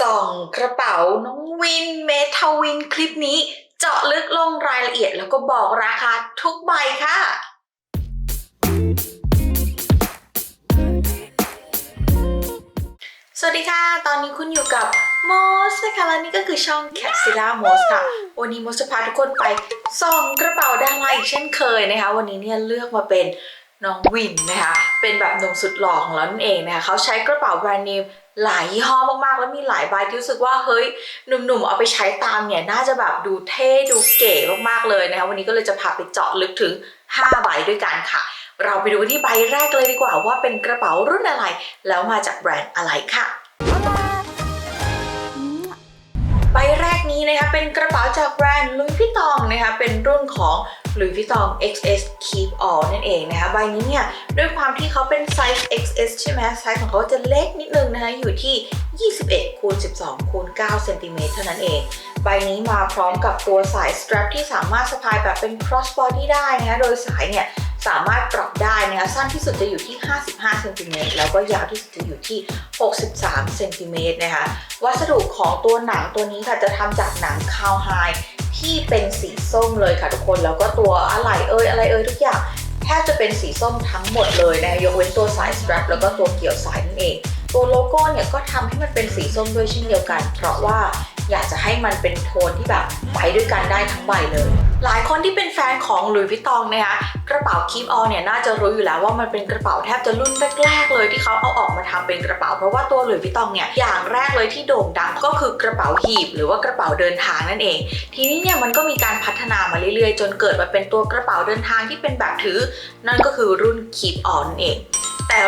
ส่องกระเป๋าน้องวินเมทาวินคลิปนี้ เจาะลึกลงรายละเอียดแล้วก็บอกราคาทุกใบค่ะสวัสดีค่ะ ตอนนี้คุณอยู่กับโมสนะคะ และนี่ก็คือช่อง c a p s i l a m o s ค่ะ วันนี้โมสจะพาทุกคนไปส่องกระเป๋าดาราอีกเช่นเคยนะคะ วันนี้เนี่ยเลือกมาเป็น น้องวินนะคะเป็นแบบหนุ่มสุดหล่อของเรานั่นเองนะคะเขาใช้กระเป๋าแบรนด์เนมหลายยี่ห้อมากๆ แล้วมีหลายใบที่รู้สึกว่าเฮ้ยหนุ่มๆ เอาไปใช้ตามเนี่ย น่าจะแบบดูเท่ดูเก๋มากๆเลยนะคะวันนี้ก็เลยจะพาไปเจาะลึกถึง 5 ใบด้วยกันค่ะ เราไปดูที่ใบแรกเลยดีกว่าว่าเป็นกระเป๋ารุ่นอะไร แล้วมาจากแบรนด์อะไรค่ะ นี้นะคะเป็นกระเป๋าจากแบรนด์ลุยพิตองนะคะเป็นรุ่นของลุยพิตอง XS Keep All นั่นเองนะคะใบนี้เนี่ยด้วยความที่เขาเป็นไซส์ XS ใช่ไหมไซส์ของเขาจะเล็กนิดนึงนะคะอยู่ที่ 21คูณ12คูณ9เซนติเมตรเท่านั้นเอง ใบนี้มาพร้อมกับตัวสาย strap ที่สามารถสะพายแบบเป็น cross body ได้นะคะโดยสายเนี่ยสามารถปรับได้ สั้นที่สุดจะอยู่ที่ 55เซนติเมตรแล้วก็ยาวที่สุดจะอยู่ที่ 63เซนติเมตรนะคะวัสดุของตัวหนังตัวนี้ค่ะจะทำจากหนังคาวไฮที่เป็นสีส้มเลยค่ะทุกคน แล้วก็ตัวอะไหล่เอ่ยอะไรเอ่ยทุกอย่างแทบจะเป็นสีส้มทั้งหมดเลยนะคะยกเว้นตัวสายสตรัปแล้วก็ตัวเกี่ยวสายนั่นเองตัวโลโก้เนี่ยก็ทำให้มันเป็นสีส้มด้วยเช่นเดียวกัน เพราะว่า อยากจะให้มันเป็นโทนที่แบบไปด้วยกันได้ทั้งใบเลย หลายคนที่เป็นแฟนของหลุยส์วิตตองนะคะกระเป๋า Keep All เนี่ยน่าจะรู้อยู่แล้วว่ามันเป็นกระเป๋าแทบจะรุ่นแรกๆเลยที่เขาเอาออกมาทำเป็นกระเป๋าเพราะว่าตัวหลุยส์วิตตองเนี่ยอย่างแรกเลยที่โด่งดังก็คือกระเป๋าหีบ หรือว่ากระเป๋าเดินทางนั่นเอง ทีนี้เนี่ยมันก็มีการพัฒนามาเรื่อยๆ จนเกิดมาเป็นตัวกระเป๋าเดินทางที่เป็นแบบถือ นั่นก็คือรุ่น Keep All นั่นเอง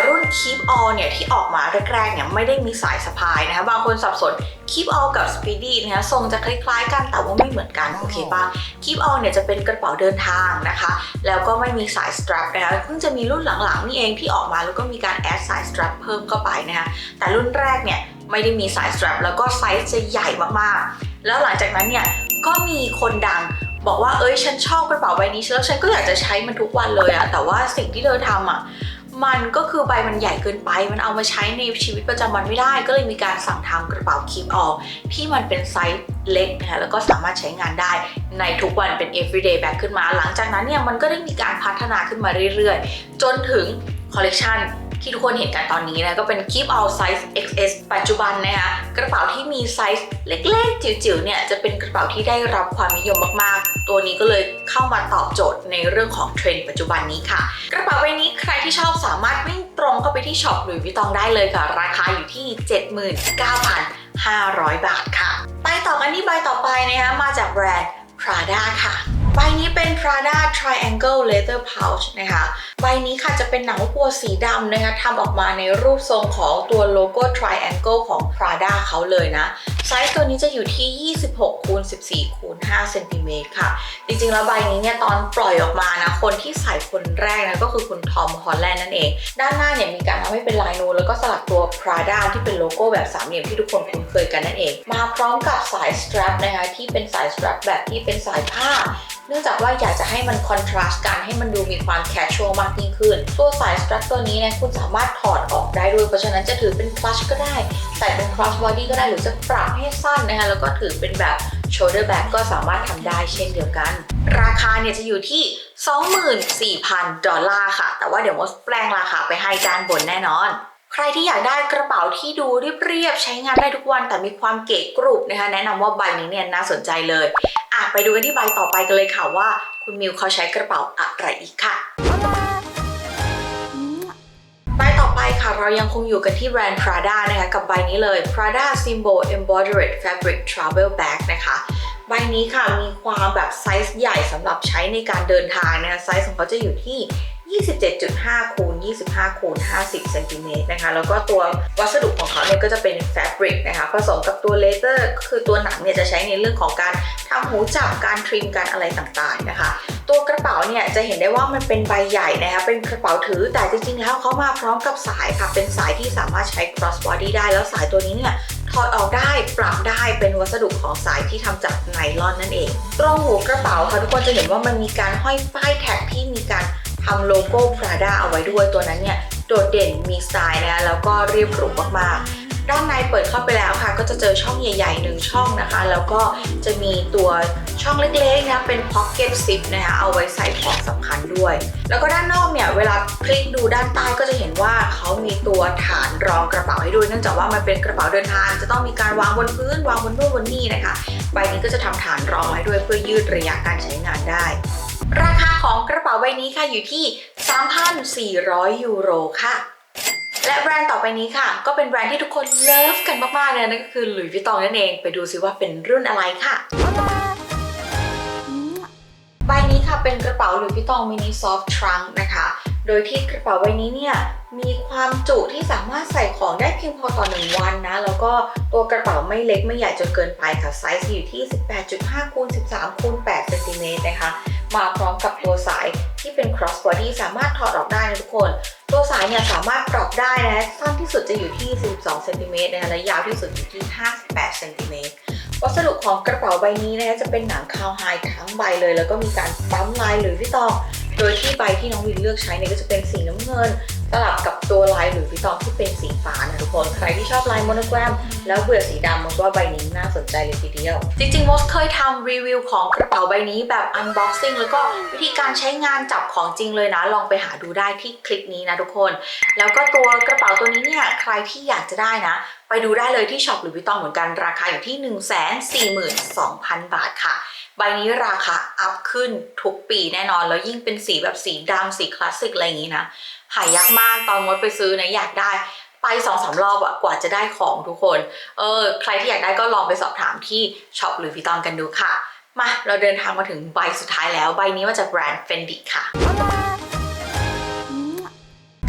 รุ่น Keep All เนี่ยที่ออกมาแรกๆเนี่ยไม่ได้มีสายสะพายนะคะบางคนสับสน Keep All กับ Speedy นะคะทรงจะคล้ายๆ กันแต่ว่าไม่เหมือนกันโอเคปะ Keep All เนี่ยจะเป็นกระเป๋าเดินทางนะคะ แล้วก็ไม่มีสาย strap นะคะเพิ่งจะมีรุ่นหลังๆนี่เองที่ออกมาแล้วก็มีการแอดสาย strap เพิ่มเข้าไปนะคะแต่รุ่นแรกเนี่ยไม่ได้มีสาย strap แล้วก็ไซส์จะใหญ่มากๆ แล้วหลังจากนั้นเนี่ยก็มีคนดังบอกว่าเอ้ยฉันชอบกระเป๋าใบนี้แล้วฉันก็อยากจะใช้มันทุกวันเลยอะแต่ว่าสิ่งที่เธอทำอะ มันก็คือใบมันใหญ่เกินไป มันเอามาใช้ในชีวิตประจำวันไม่ได้ ก็เลยมีการสั่งทำกระเป๋าคลิปออกที่มันเป็นไซส์เล็กนะคะแล้วก็สามารถใช้งานได้ในทุกวันเป็น everyday bag ขึ้นมา หลังจากนั้นเนี่ยมันก็ได้มีการพัฒนาขึ้นมาเรื่อยๆ จนถึงคอลเลกชัน ที่ทุกคนเห็นกันตอนนี้นะก็เป็น Keep All Size XS ปัจจุบันนะคะกระเป๋าที่มีไซส์เล็กๆ จิ๋วๆเนี่ยจะเป็นกระเป๋าที่ได้รับความนิยมมากๆ ตัวนี้ก็เลยเข้ามาตอบโจทย์ในเรื่องของเทรนด์ปัจจุบันนี้ค่ะ กระเป๋าใบนี้ใครที่ชอบสามารถวิ่งตรงเข้าไปที่ช็อปหลุยวิตตองได้เลยค่ะ ราคาอยู่ที่ 79,500 บาทค่ะ ไปต่อกันที่ใบต่อไปนะคะมาจากแบรนด์ Prada ค่ะ ใบนี้เป็น Prada Triangle Leather Pouch นะคะ ใบนี้ค่ะจะเป็นหนังวัวสีดำนะคะทำออกมาในรูปทรงของตัวโลโก้ Triangle ของ Prada เขาเลยนะ ไซส์ตัวนี้จะอยู่ที่ 26คูณ14คูณ5เซนติเมตรค่ะ จริงๆ แล้วใบนี้เนี่ยตอนปล่อยออกมานะ คนที่ใส่คนแรกนะก็คือคุณทอมฮอลแลนด์นั่นเอง ด้านหน้าเนี่ยมีการทำให้เป็นลายนูนแล้วก็สลักตัว Prada ที่เป็นโลโก้แบบสามเหลี่ยมที่ทุกคนคุ้นเคยกันนั่นเอง มาพร้อมกับสาย strap นะคะที่เป็นสาย strap แบบที่เป็นสายผ้า เนื่องจากว่าอยากจะให้มันคอนทราสต์กันให้มันดูมีความ casual มากยิ่งขึ้น ตัวสาย strap ตัวนี้เนี่ยคุณสามารถถอดออกได้ด้วย เพราะฉะนั้นจะถือเป็น clutch ก็ได้ ใส่เป็น cross body ก็ได้หรือจะปรับให้สั้นนะคะแล้วก็ถือเป็นแบบ shoulder bag ก็สามารถทำได้เช่นเดียวกัน ราคาเนี่ยจะอยู่ที่ 24,000 ดอลลาร์ค่ะ แต่ว่าเดี๋ยวมดแปลงราคาไปให้ด้านบนแน่นอน รที่อยากได้กระเป๋าที่ดูเรียบๆใช้งานได้ทุกวันแต่มีความเก๋กรุบนะคะ แนะนำว่าใบนี้เนี่ยน่าสนใจเลยอะไปดูกันที่ใบต่อไปกันเลยค่ะว่า คุณมิวเขาใช้กระเป๋าอะไรอีกค่ะใบต่อไปค่ะเรายังคงอยู่กันที่แบรนด์ Prada นะคะกับใบนี้เลย Prada Symbol Embroidered Fabric Travel Bag นะคะใบนี้ค่ะมีความแบบไซส์ใหญ่สำหรับใช้ในการเดินทางนะคะไซส์ของเขาจะอยู่ที่ 27.5คูณ25คูณ50เซนติเมตรนะคะ แล้วก็ตัววัสดุของเขาเนี่ยก็จะเป็นแฟบริกนะคะ ผสมกับตัวเลเซอร์คือตัวหนังเนี่ยจะใช้ในเรื่องของการทำหูจับ การทริม การอะไรต่างๆนะคะ ตัวกระเป๋าเนี่ยจะเห็นได้ว่ามันเป็นใบใหญ่นะคะ เป็นกระเป๋าถือ แต่จริงๆแล้วเขามาพร้อมกับสายค่ะ เป็นสายที่สามารถใช้ cross body ได้ แล้วสายตัวนี้เนี่ยถอดออกได้ปรับได้เป็นวัสดุของสายที่ทำจากไนลอนนั่นเอง ตรงหูกระเป๋าค่ะทุกคนจะเห็นว่ามันมีการห้อยป้ายแท็กที่มีการ ทำโลโก้ Prada เอาไว้ด้วยตัวนั้นเนี่ยโดดเด่นมีสไตล์นะแล้วก็เรียบหรูมากๆด้านในเปิดเข้าไปแล้วค่ะ ก็จะเจอช่องใหญ่ๆหนึ่งช่องนะคะ แล้วก็จะมีตัวช่องเล็กๆนะเป็น pocket zip นะคะเอาไว้ใส่ของสำคัญด้วย แล้วก็ด้านนอกเนี่ยเวลาคลิกดูด้านใต้ก็จะเห็นว่าเขามีตัวฐานรองกระเป๋าให้ด้วยเนื่องจากว่ามันเป็นกระเป๋าเดินทาง จะต้องมีการวางบนพื้นวางบนนู่นบนนี่นะคะใบนี้ก็จะทำฐานรองไว้ด้วยเพื่อยืดระยะการใช้งานได้ ราคาของกระเป๋าใบนี้ค่ะอยู่ที่ 3,400 ยูโรค่ะ และแบรนด์ต่อไปนี้ค่ะ ก็เป็นแบรนด์ที่ทุกคนเลิฟกันมากๆเลยนั่นก็คือหลุยส์วิตตองนั่นเองไปดูซิว่าเป็นรุ่นอะไรค่ะใบนี้ค่ะเป็นกระเป๋าหลุยส์วิตตองมินิซอฟท์ทรังนะคะ โดยที่กระเป๋าใบนี้เนี่ย มีความจุที่สามารถใส่ของได้เพียงพอต่อหนึ่งวันนะ แล้วก็ตัวกระเป๋าไม่เล็กไม่ใหญ่จนเกินไปค่ะไซส์อยู่ที่ 18.5คูณ13คูณ8เซนติเมตรนะคะ มาพร้อมกับตัวสายที่เป็น cross body สามารถถอดออกได้นะทุกคน ตัวสายเนี่ยสามารถปรับได้นะสั้นที่สุดจะอยู่ที่42เซนติเมตรนะคะและยาวที่สุดอยู่ที่ 58เซนติเมตรวัสดุของกระเป๋าใบนี้นะคะจะเป็นหนังคาวไฮทั้งใบเลย แล้วก็มีการปั๊มลายหรือวิตตองโดยที่ใบที่น้องวินเลือกใช้เนี่ยก็จะเป็นสีน้ำเงิน สลับกับตัวลายหรือวิตองที่เป็นสีฟ้านะทุกคน ใครที่ชอบลายโมโนแกรม แล้วเบื่อสีดำมดว่าใบนี้น่าสนใจเลยทีเดียว จริงๆมดเคยทำรีวิวของกระเป๋าใบนี้แบบ unboxing แล้วก็วิธีการใช้งานจับของจริงเลยนะ ลองไปหาดูได้ที่คลิปนี้นะทุกคน แล้วก็ตัวกระเป๋าตัวนี้เนี่ยใครที่อยากจะได้นะ ไปดูได้เลยที่ช็อปหรือวิตตองเหมือนกันราคาอยู่ที่ 142,000 บาทค่ะใบนี้ราคาอัพขึ้นทุกปีแน่นอน แล้วยิ่งเป็นสีแบบสีดำสีคลาสสิกอะไรอย่างนี้นะ หายากมากตอนมดไปซื้อนะอยากได้ไปสองสามรอบอะกว่าจะได้ของทุกคน เออ ใครที่อยากได้ก็ลองไปสอบถามที่ช็อปหรือวิตองกันดูค่ะ มาเราเดินทางมาถึงใบสุดท้ายแล้วใบนี้มาจากแบรนด์ Fendi ค่ะ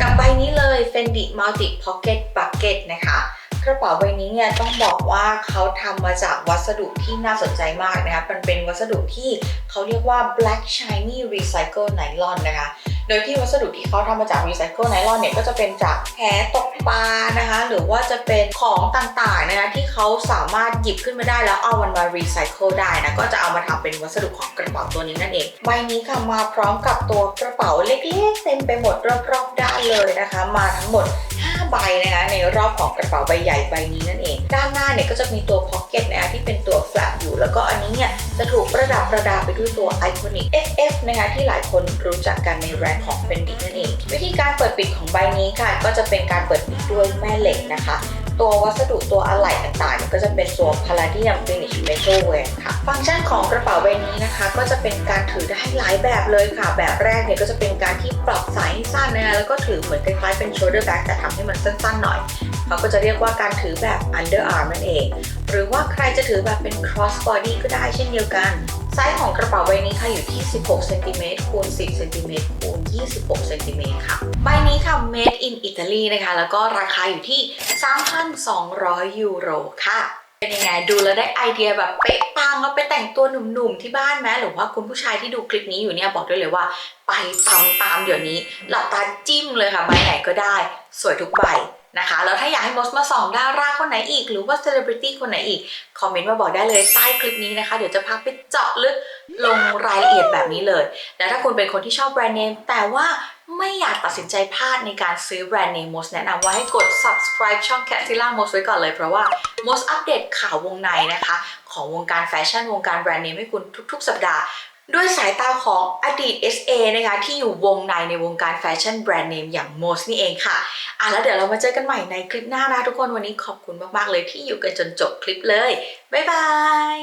กับใบนี้เลย Fendi Multi Pocket Bucket นะคะกระเป๋าใบนี้เนี่ยต้องบอกว่าเขาทำมาจากวัสดุที่น่าสนใจมากนะคะมันเป็นวัสดุที่เขาเรียกว่า black shiny recycle nylon นะคะ ดยที่วัสดุที่เขาทำมาจาก recycle nylon เนี่ยก็จะเป็นจากแหตกปลานะคะ หรือว่าจะเป็นของต่างๆนะคะที่เขาสามารถหยิบขึ้นมาได้แล้วเอามันมา recycle ได้นะก็จะเอามาทำเป็นวัสดุของกระเป๋าตัวนี้นั่นเองใบนี้ค่ะมาพร้อมกับตัวกระเป๋าเล็กๆเต็มไปหมดรอบๆด้านเลยนะคะ มาทั้งหมด5ใบนะคะในรอบของกระเป๋าใบใหญ่ใบนี้นั่นเอง ด้านหน้าเนี่ยก็จะมีตัวพ็อกเก็ตนะคะที่เป็นตัว flap อยู่ แล้วก็อันนี้เนี่ยจะถูกประดับประดาไปด้วยตัว Iconic FF ะคะที่หลายคนรู้จักกันในแบรนด์ของ Fendi นั่นเอง วิธีการเปิดปิดของใบนี้ค่ะ ก็จะเป็นการเปิดปิดด้วยแม่เหล็กนะคะ ตัววัสดุตัวอะไหล่ต่างๆ ก็จะเป็นตัว Palladium Finish Metal Wear ค่ะ ฟังก์ชันของกระเป๋าใบนี้นะคะ ก็จะเป็นการถือได้หลายแบบเลยค่ะ แบบแรกเนี่ยก็จะเป็นการที่ปรับสายให้สั้นนะคะแล้วก็ถือเหมือนคล้ายๆเป็น shoulder bag แต่ทำให้มันสั้นๆหน่อยเขาก็จะเรียกว่าการถือแบบ underarm นั่นเอง หรือว่าใครจะถือแบบเป็น cross body ก็ได้เช่นเดียวกัน ไซส์ของกระเป๋าใบนี้ค่ะอยู่ที่ 16เซนติเมตรคูณ10เซนติเมตรคูณ26เซนติเมตรค่ะ ใบนี้ค่ะ made in Italy นะคะ แล้วก็ราคาอยู่ที่ 3,200 ยูโรค่ะ เป็นยังไงดูแล้วได้ไอเดียแบบเป๊ะปังแล้วไปแต่งตัวหนุ่มๆที่บ้านไหมหรือว่าคุณผู้ชายที่ดูคลิปนี้อยู่เนี่ยบอกด้วยเลยว่า ไปตามตามเดี๋ยวนี้ หลับตาจิ้มเลยค่ะใบไหนก็ได้ สวยทุกใบนะคะ แล้วถ้าอยากให้มดมาส่องดาราคนไหนอีก หรือว่าเซเลบริตี้คนไหนอีก คอมเมนต์มาบอกได้เลยใต้คลิปนี้นะคะ เดี๋ยวจะพาไปเจาะลึกลงรายละเอียดแบบนี้เลย และถ้าคุณเป็นคนที่ชอบแบรนด์เนมแต่ว่า ไม่อยากตัดสินใจพลาดในการซื้อแบรนด์เนมมดแนะนำว่าให้กด subscribe ช่อง c a t i l l a m o s ไว้ก่อนเลยเพราะว่ามดอัปเดตข่าววงในนะคะ ของวงการแฟชั่นวงการแบรนด์เนมให้คุณทุก ๆ สัปดาห์ด้วยสายตาของอดีต SA นะคะที่อยู่วงในในวงการแฟชั่นแบรนด์เนมอย่าง m o s นี่เองค่ะ อะแล้วเดี๋ยวเรามาเจอกันใหม่ในคลิปหน้านะทุกคนวันนี้ขอบคุณมากๆเลยที่อยู่กันจนจบคลิปเลย บ๊ายบาย